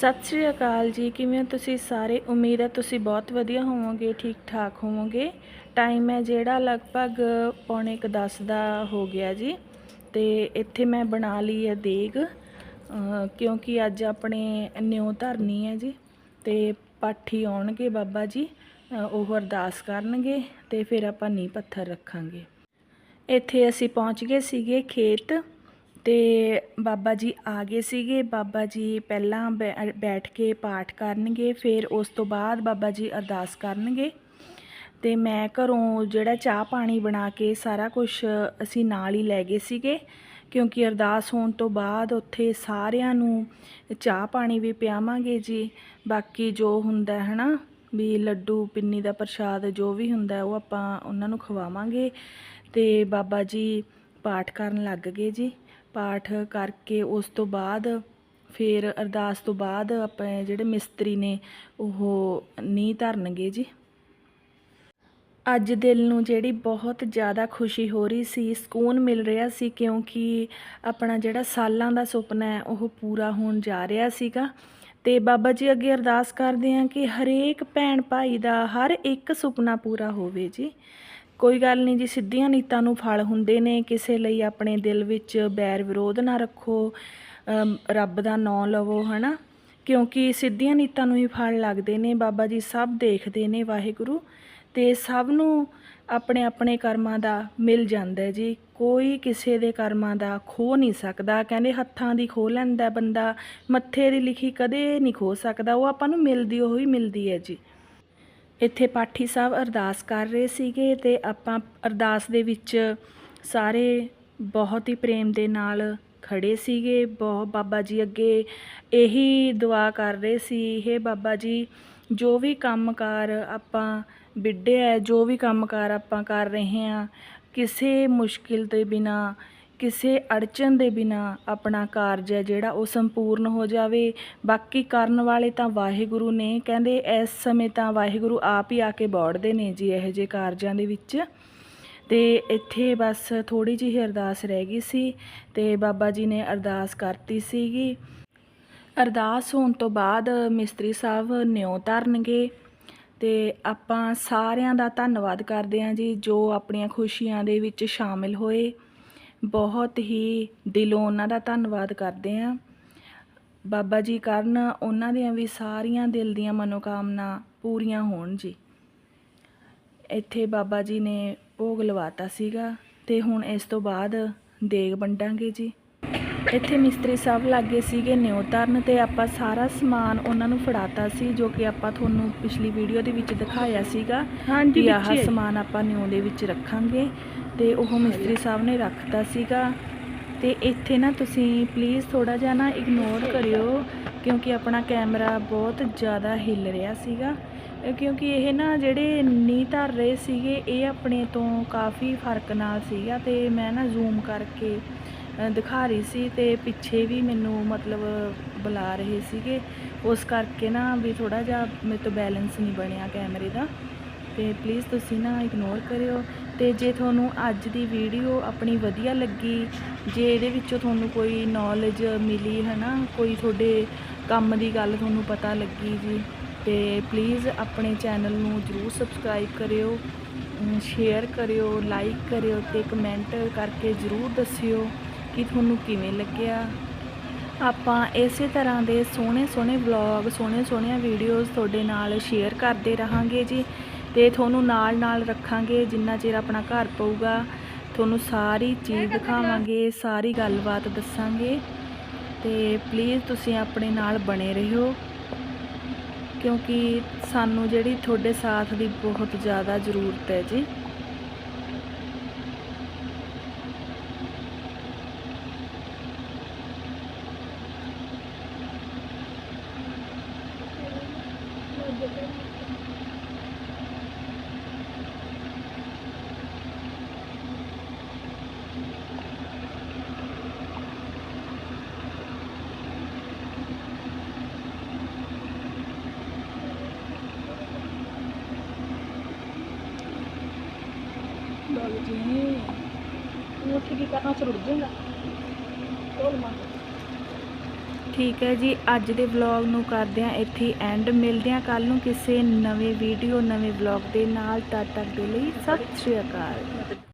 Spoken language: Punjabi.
ਸਤਿ ਸ਼੍ਰੀ ਅਕਾਲ ਜੀ, ਕਿਵੇਂ ਤੁਸੀਂ ਸਾਰੇ? ਉਮੀਦ ਹੈ ਤੁਸੀਂ ਬਹੁਤ ਵਧੀਆ ਹੋਵੋਗੇ ਠੀਕ ਠਾਕ ਹੋਵੋਗੇ। ਟਾਈਮ ਹੈ ਜਿਹੜਾ ਲਗਭਗ ਪੌਣੇ ਕੁ 10 ਦਾ ਹੋ ਗਿਆ ਜੀ, ਤੇ ਇੱਥੇ ਮੈਂ ਬਣਾ ਲਈ ਹੈ ਦੇਗ। ਕਿਉਂਕਿ ਅੱਜ ਆਪਣੇ ਨਿਉ ਧਰਨੀ ਹੈ ਜੀ, ਤੇ ਪਾਠੀ ਆਉਣਗੇ ਬਾਬਾ ਜੀ ਉਹ ਅਰਦਾਸ ਕਰਨਗੇ ਤੇ ਫਿਰ ਆਪਾਂ ਨੀਂਹ ਪੱਥਰ ਰੱਖਾਂਗੇ। ਇੱਥੇ ਅਸੀਂ ਪਹੁੰਚ ਗਏ ਸੀਗੇ ਖੇਤ। ਤੇ ਬਾਬਾ ਜੀ ਆ ਗਏ ਸੀਗੇ। ਬਾਬਾ ਜੀ ਪਹਿਲਾਂ ਬੈ- ਬੈਠ ਕੇ ਪਾਠ ਕਰਨਗੇ, ਫਿਰ ਉਸ ਤੋਂ ਬਾਅਦ ਬਾਬਾ ਜੀ ਅਰਦਾਸ ਕਰਨਗੇ। ਤੇ ਮੈਂ ਘਰੋਂ ਜਿਹੜਾ ਚਾਹ ਪਾਣੀ ਬਣਾ ਕੇ ਸਾਰਾ ਕੁਝ ਅਸੀਂ ਨਾਲ ਹੀ ਲੈ ਗਏ ਸੀਗੇ, ਕਿਉਂਕਿ ਅਰਦਾਸ ਹੋਣ ਤੋਂ ਬਾਅਦ ਉੱਥੇ ਸਾਰਿਆਂ ਨੂੰ ਚਾਹ ਪਾਣੀ ਵੀ ਪਿਆਵਾਂਗੇ ਜੀ। ਬਾਕੀ ਜੋ ਹੁੰਦਾ ਹੈ ਨਾ, ਵੀ ਲੱਡੂ, ਪਿੰਨੀ ਦਾ ਪ੍ਰਸ਼ਾਦ ਜੋ ਵੀ ਹੁੰਦਾ, ਉਹ ਆਪਾਂ ਉਹਨਾਂ ਨੂੰ ਖਵਾਵਾਂਗੇ। ਤੇ ਬਾਬਾ ਜੀ ਪਾਠ ਕਰਨ ਲੱਗ ਗਏ ਜੀ। ਪਾਠ ਕਰਕੇ ਉਸ ਤੋਂ ਬਾਅਦ ਫਿਰ ਅਰਦਾਸ ਤੋਂ ਬਾਅਦ ਆਪਣੇ ਜਿਹੜੇ ਮਿਸਤਰੀ ਨੇ ਉਹ ਨੀਂਹ ਧਰਨਗੇ ਜੀ। ਅੱਜ ਦਿਲ ਨੂੰ ਜਿਹੜੀ ਬਹੁਤ ਜ਼ਿਆਦਾ ਖੁਸ਼ੀ ਹੋ ਰਹੀ ਸੀ, ਸਕੂਨ ਮਿਲ ਰਿਹਾ ਸੀ ਕਿਉਂਕਿ ਆਪਣਾ ਜਿਹੜਾ ਸਾਲਾਂ ਦਾ ਸੁਪਨਾ ਹੈ ਉਹ ਪੂਰਾ ਹੋਣ ਜਾ ਰਿਹਾ ਸੀਗਾ। ਤੇ ਬਾਬਾ ਜੀ ਅੱਗੇ ਅਰਦਾਸ ਕਰਦੇ ਹਾਂ ਕਿ ਹਰੇਕ ਭੈਣ ਭਾਈ ਦਾ ਹਰ ਇੱਕ ਸੁਪਨਾ ਪੂਰਾ ਹੋਵੇ ਜੀ। ਕੋਈ ਗੱਲ ਨਹੀਂ ਜੀ, ਸਿੱਧੀਆਂ ਨੀਤਾਂ ਨੂੰ ਫਲ ਹੁੰਦੇ ਨੇ, ਕਿਸੇ ਲਈ ਆਪਣੇ ਦਿਲ ਵਿੱਚ ਬੈਰ ਵਿਰੋਧ ਨਾ ਰੱਖੋ ਰੱਬ ਦਾ ਨਾਮ ਲਵੋ, ਹਨਾ? ਕਿਉਂਕਿ ਸਿੱਧੀਆਂ ਨੀਤਾਂ ਨੂੰ ਹੀ ਫਲ ਲੱਗਦੇ ਨੇ, ਬਾਬਾ ਜੀ ਸਭ ਦੇਖਦੇ ਨੇ ਵਾਹਿਗੁਰੂ ਤੇ ਸਭ ਨੂੰ ਆਪਣੇ ਆਪਣੇ ਕਰਮਾਂ ਦਾ ਮਿਲ ਜਾਂਦਾ ਹੈ ਜੀ। ਕੋਈ ਕਿਸੇ ਦੇ ਕਰਮਾਂ ਦਾ ਖੋ ਨਹੀਂ ਸਕਦਾ, ਕਹਿੰਦੇ ਹੱਥਾਂ ਦੀ ਖੋ ਲੈਂਦਾ ਬੰਦਾ, ਮੱਥੇ ਦੀ ਲਿਖੀ ਕਦੇ ਨਹੀਂ ਖੋ ਸਕਦਾ, ਉਹ ਆਪਾਂ ਨੂੰ ਮਿਲਦੀ, ਉਹੀ ਮਿਲਦੀ ਹੈ ਜੀ। ਇੱਥੇ ਪਾਠੀ ਸਾਹਿਬ ਅਰਦਾਸ ਕਰ ਰਹੇ ਸੀਗੇ ਤੇ ਆਪਾਂ ਅਰਦਾਸ ਦੇ ਵਿੱਚ ਸਾਰੇ ਬਹੁਤ ਹੀ ਪ੍ਰੇਮ ਦੇ ਨਾਲ ਖੜੇ ਸੀਗੇ। ਬਹੁਤ ਬਾਬਾ ਜੀ ਅੱਗੇ ਇਹੀ ਦੁਆ ਕਰ ਰਹੇ ਸੀ ਇਹ ਬਾਬਾ ਜੀ ਜੋ ਵੀ ਕੰਮਕਾਰ ਆਪਾਂ ਵਿੱਢਿਆ ਹੈ, ਜੋ ਵੀ ਕੰਮਕਾਰ ਆਪਾਂ ਕਰ ਰਹੇ ਹਾਂ ਕਿਸੇ ਮੁਸ਼ਕਿਲ ਦੇ ਬਿਨਾ ਕਿਸੇ ਅੜਚਨ ਦੇ ਬਿਨਾ ਆਪਣਾ ਕਾਰਜ ਹੈ ਜਿਹੜਾ ਉਹ ਸੰਪੂਰਨ ਹੋ ਜਾਵੇ। ਬਾਕੀ ਕਰਨ ਵਾਲੇ ਤਾਂ ਵਾਹਿਗੁਰੂ ਨੇ, ਕਹਿੰਦੇ ਇਸ ਸਮੇਂ ਤਾਂ ਵਾਹਿਗੁਰੂ ਆਪ ਹੀ ਆ ਕੇ ਬੌੜਦੇ ਨੇ ਜੀ ਇਹੋ ਜਿਹੇ ਕਾਰਜਾਂ ਦੇ ਵਿੱਚ। ਤੇ ਇੱਥੇ ਬਸ ਥੋੜੀ ਜਿਹੀ ਅਰਦਾਸ ਰਹਿ ਗਈ ਸੀ ਤੇ ਬਾਬਾ ਜੀ ਨੇ ਅਰਦਾਸ ਕਰਤੀ ਸੀਗੀ। ਅਰਦਾਸ ਹੋਣ ਤੋਂ ਬਾਅਦ ਮਿਸਤਰੀ ਸਾਹਿਬ ਨਿਉ ਧਰਨਗੇ ਤੇ ਆਪਾਂ ਸਾਰਿਆਂ ਦਾ ਧੰਨਵਾਦ ਕਰਦੇ ਹਾਂ ਜੀ ਜੋ ਆਪਣੀਆਂ ਖੁਸ਼ੀਆਂ ਦੇ ਵਿੱਚ ਸ਼ਾਮਿਲ ਹੋਏ। ਬਹੁਤ ਹੀ ਦਿਲੋਂ ਉਹਨਾਂ ਦਾ ਧੰਨਵਾਦ ਕਰਦੇ ਹਾਂ। ਬਾਬਾ ਜੀ ਕਰਨ ਉਹਨਾਂ ਦੀਆਂ ਵੀ ਸਾਰੀਆਂ ਦਿਲ ਦੀਆਂ ਮਨੋਕਾਮਨਾ ਪੂਰੀਆਂ ਹੋਣ ਜੀ। ਇੱਥੇ ਬਾਬਾ ਜੀ ਨੇ ਭੋਗ ਲਵਾਤਾ ਸੀਗਾ ਤੇ ਹੁਣ ਇਸ ਤੋਂ ਬਾਅਦ ਦੇਗ ਵੰਡਾਂਗੇ ਜੀ। ਇੱਥੇ ਮਿਸਤਰੀ ਸਾਹਿਬ ਲੱਗੇ ਸੀਗੇ ਨਿਉ ਧਰਨ ਤੇ ਆਪਾਂ ਸਾਰਾ ਸਮਾਨ ਉਹਨਾਂ ਨੂੰ ਫੜਾਤਾ ਸੀ ਜੋ ਕਿ ਆਪਾਂ ਤੁਹਾਨੂੰ ਪਿਛਲੀ ਵੀਡੀਓ ਦੇ ਵਿੱਚ ਦਿਖਾਇਆ ਸੀਗਾ ਹਾਂਜੀ, ਆਹ। ਸਮਾਨ ਆਪਾਂ ਨਿਉ ਦੇ ਵਿੱਚ ਰੱਖਾਂਗੇ ਤੇ ਉਹ ਮਿਸਤਰੀ ਸਾਹਿਬ ਨੇ ਰੱਖਤਾ ਸੀਗਾ ਤੇ ਇੱਥੇ ਨਾ ਤੁਸੀਂ ਪਲੀਜ਼ ਥੋੜਾ ਜਿਹਾ ਨਾ ਇਗਨੋਰ ਕਰਿਓ ਕਿਉਂਕਿ ਆਪਣਾ ਕੈਮਰਾ ਬਹੁਤ ਜ਼ਿਆਦਾ ਹਿੱਲ ਰਿਹਾ ਸੀਗਾ ਕਿਉਂਕਿ ਇਹ ਨਾ ਜਿਹੜੇ ਨੀ ਧਰ ਰਹੇ ਸੀਗੇ ਇਹ ਆਪਣੇ ਤੋਂ ਕਾਫੀ ਫ਼ਰਕ ਨਾਲ ਸੀਗਾ ਤੇ ਮੈਂ ਨਾ ਜ਼ੂਮ ਕਰਕੇ ਦਿਖਾ ਰਹੀ ਸੀ ਤੇ ਪਿੱਛੇ ਵੀ ਮੈਨੂੰ ਮਤਲਬ ਬੁਲਾ ਰਹੇ ਸੀਗੇ। ਉਸ ਕਰਕੇ ਨਾ ਵੀ ਥੋੜਾ ਜਿਹਾ ਮੇਰੇ ਤੋਂ ਬੈਲੈਂਸ ਨਹੀਂ ਬਣਿਆ ਕੈਮਰੇ ਦਾ। ਤੇ ਪਲੀਜ਼ ਤੁਸੀਂ ਨਾ ਇਗਨੋਰ ਕਰਿਓ। ਤੇ ਜੇ ਤੁਹਾਨੂੰ ਅੱਜ ਦੀ ਵੀਡੀਓ ਆਪਣੀ ਵਧੀਆ ਲੱਗੀ, ਜੇ ਇਹਦੇ ਵਿੱਚੋਂ ਤੁਹਾਨੂੰ ਕੋਈ ਨੌਲੇਜ ਮਿਲੀ ਹੈ ਨਾ ਕੋਈ ਤੁਹਾਡੇ ਕੰਮ ਦੀ ਗੱਲ ਤੁਹਾਨੂੰ ਪਤਾ ਲੱਗੀ ਜੀ, ਤੇ ਪਲੀਜ਼ ਆਪਣੇ ਚੈਨਲ ਨੂੰ ਜਰੂਰ ਸਬਸਕ੍ਰਾਈਬ ਕਰਿਓ ਸ਼ੇਅਰ ਕਰਿਓ ਲਾਈਕ ਕਰਿਓ ਤੇ ਕਮੈਂਟ ਕਰਕੇ ਜਰੂਰ ਦੱਸਿਓ। ਕਿ ਤੁਹਾਨੂੰ ਕਿਵੇਂ ਲੱਗਿਆ? ਆਪਾਂ ਇਸੇ ਤਰ੍ਹਾਂ ਦੇ ਸੋਹਣੇ ਸੋਹਣੇ ਵਲੌਗ ਸੋਹਣੇ ਸੋਹਣੀਆਂ ਵੀਡੀਓਜ਼ ਤੁਹਾਡੇ ਨਾਲ ਸ਼ੇਅਰ ਕਰਦੇ ਰਹਾਂਗੇ ਜੀ ਤੇ ਤੁਹਾਨੂੰ ਨਾਲ ਨਾਲ ਰੱਖਾਂਗੇ ਜਿੰਨਾ ਚਿਰ ਆਪਣਾ ਘਰ ਪਊਗਾ। ਤੁਹਾਨੂੰ ਸਾਰੀ ਚੀਜ਼ ਦਿਖਾਵਾਂਗੇ, ਸਾਰੀ ਗੱਲਬਾਤ ਦੱਸਾਂਗੇ ਤੇ ਪਲੀਜ਼ ਤੁਸੀਂ ਆਪਣੇ ਨਾਲ ਬਣੇ ਰਹੋ ਕਿਉਂਕਿ ਸਾਨੂੰ ਜਿਹੜੀ ਤੁਹਾਡੇ ਸਾਥ ਦੀ ਬਹੁਤ ਜ਼ਿਆਦਾ ਜ਼ਰੂਰਤ ਹੈ ਜੀ। ਬੋਲ ਜੀ। ਤੂੰ ਉੱਥੇ ਕੀ ਕਰਨਾ ਚ ਰੁੜ ਜਾਏਗਾ। ਢੋਲ ਠੀਕ ਹੈ ਜੀ, ਅੱਜ ਦੇ ਵਲੌਗ ਨੂੰ ਕਰਦੇ ਹਾਂ ਇੱਥੇ ਐਂਡ ਮਿਲਦੇ ਹਾਂ ਕੱਲ ਨੂੰ ਕਿਸੇ ਨਵੇਂ ਵੀਡੀਓ ਨਵੇਂ ਵਲੌਗ ਦੇ ਨਾਲ। ਤਦ ਤੱਕ ਦੇ ਲਈ ਸਤਿ ਸ਼੍ਰੀ ਅਕਾਲ।